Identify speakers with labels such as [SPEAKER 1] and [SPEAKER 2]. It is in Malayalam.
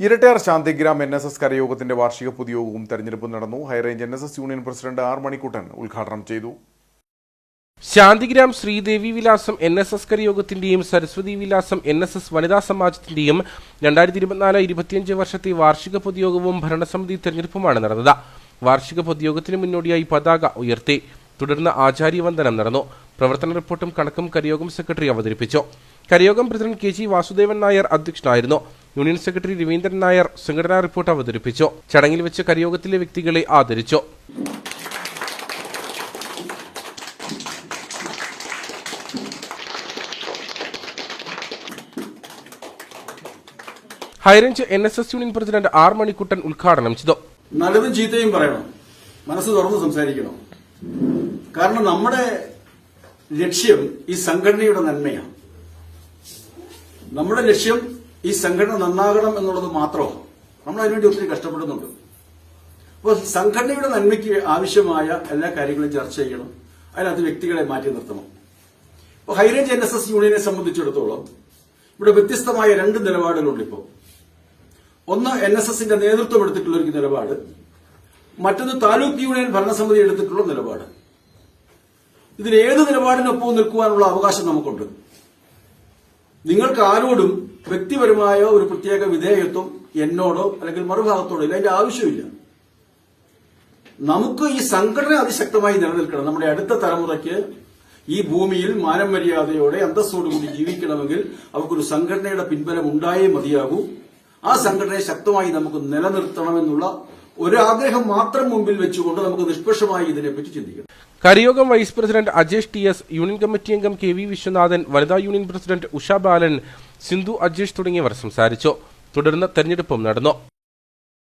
[SPEAKER 1] Irattayar Santhigram N S S കരയോഗത്തിന്റെ വാർഷിക പൊതുയോഗവും തെരഞ്ഞെടുപ്പും നടന്നു. High range N S S union president R Manikuttan ഉദ്ഘാടനം ചെയ്തു.
[SPEAKER 2] Santhigram Sreedevi Vilasam N S S കരയോഗത്തിന്റെയും Saraswathi Vilasam N S S വനിതാ സമാജത്തിന്റെയും രണ്ടായിരത്തി ഇരുപത്തിനാല് ഇരുപത്തിയഞ്ച് വർഷത്തെ വാർഷിക പൊതുയോഗവും ഭരണസമിതി തെരഞ്ഞെടുപ്പുമാണ് നടന്നത്. വാർഷിക പൊതുയോഗത്തിന് മുന്നോടിയായി പതാക ഉയർത്തി. തുടർന്ന് ആചാര്യവന്ദനം നടന്നു. പ്രവർത്തന റിപ്പോർട്ടും കണക്കും കരയോഗം സെക്രട്ടറി അവതരിപ്പിച്ചു. കരയോഗം president K G Vasudevan Nair അധ്യക്ഷനായിരുന്നു. യൂണിയൻ സെക്രട്ടറി രവീന്ദ്രൻ നായർ സംഘടനാ റിപ്പോർട്ട് അവതരിപ്പിച്ചു. ചടങ്ങിൽ വെച്ച് കരയോഗത്തിലെ വ്യക്തികളെ ആദരിച്ചു. High range N S S union president R Manikuttan ഉദ്ഘാടനം ചെയ്തു.
[SPEAKER 3] നല്ലതും ചീത്തയും പറയണം. മനസ്സ് തുറന്ന് സംസാരിക്കണം. കാരണം നമ്മുടെ ലക്ഷ്യം ഈ സംഘടനയുടെ നന്മയാണ്. നമ്മുടെ ലക്ഷ്യം ഈ സംഘടന നന്നാകണം എന്നുള്ളത് മാത്രമാണ് നമ്മൾ അതിനുവേണ്ടി ഒത്തിരി കഷ്ടപ്പെടുന്നുണ്ട്. അപ്പോൾ സംഘടനയുടെ നന്മയ്ക്ക് ആവശ്യമായ എല്ലാ കാര്യങ്ങളും ചർച്ച ചെയ്യണം. അതിനകത്ത് വ്യക്തികളെ മാറ്റി നിർത്തണം. ഇപ്പോൾ high range N S S യൂണിയനെ സംബന്ധിച്ചിടത്തോളം ഇവിടെ വ്യത്യസ്തമായ രണ്ട് നിലപാടുകളുണ്ട് ഇപ്പോൾ ഒന്ന് എൻ എസ് എസിന്റെ നേതൃത്വം എടുത്തിട്ടുള്ള ഒരു നിലപാട് മറ്റൊന്ന് താലൂക്ക് യൂണിയൻ ഭരണസമിതി എടുത്തിട്ടുള്ള നിലപാട്. ഇതിൽ ഏത് നിലപാടിനൊപ്പവും നിൽക്കുവാനുള്ള അവകാശം നമുക്കുണ്ട്. നിങ്ങൾക്ക് ആരോടും വ്യക്തിപരമായ ഒരു പ്രത്യേക വിധേയത്വം എന്നോടോ അല്ലെങ്കിൽ മറുഭാഗത്തോടോ ഇല്ല. അതിന്റെ ആവശ്യമില്ല. നമുക്ക് ഈ സംഘടന അതിശക്തമായി നിലനിൽക്കണം. നമ്മുടെ അടുത്ത തലമുറയ്ക്ക് ഈ ഭൂമിയിൽ മാനം മര്യാദയോടെ അന്തസ്സോടുകൂടി ജീവിക്കണമെങ്കിൽ അവർക്കൊരു സംഘടനയുടെ പിൻബലം ഉണ്ടായേ മതിയാകൂ. ആ സംഘടനയെ ശക്തമായി നമുക്ക് നിലനിർത്തണമെന്നുള്ള ഒരു ആഗ്രഹം മാത്രം മുമ്പിൽ വെച്ചുകൊണ്ട് നമുക്ക് നിഷ്പക്ഷമായി ഇതിനെപ്പറ്റി ചിന്തിക്കാം
[SPEAKER 2] കരിയോഗം vice president Ajesh T S union committee അംഗം കെ വി വിശ്വനാഥൻ വനിതാ യൂണിയൻ പ്രസിഡന്റ് ഉഷ ബാലൻ സിന്ധു അജേഷ് തുടങ്ങിയവർ സംസാരിച്ചു. തുടർന്ന് തെരഞ്ഞെടുപ്പും നടന്നു.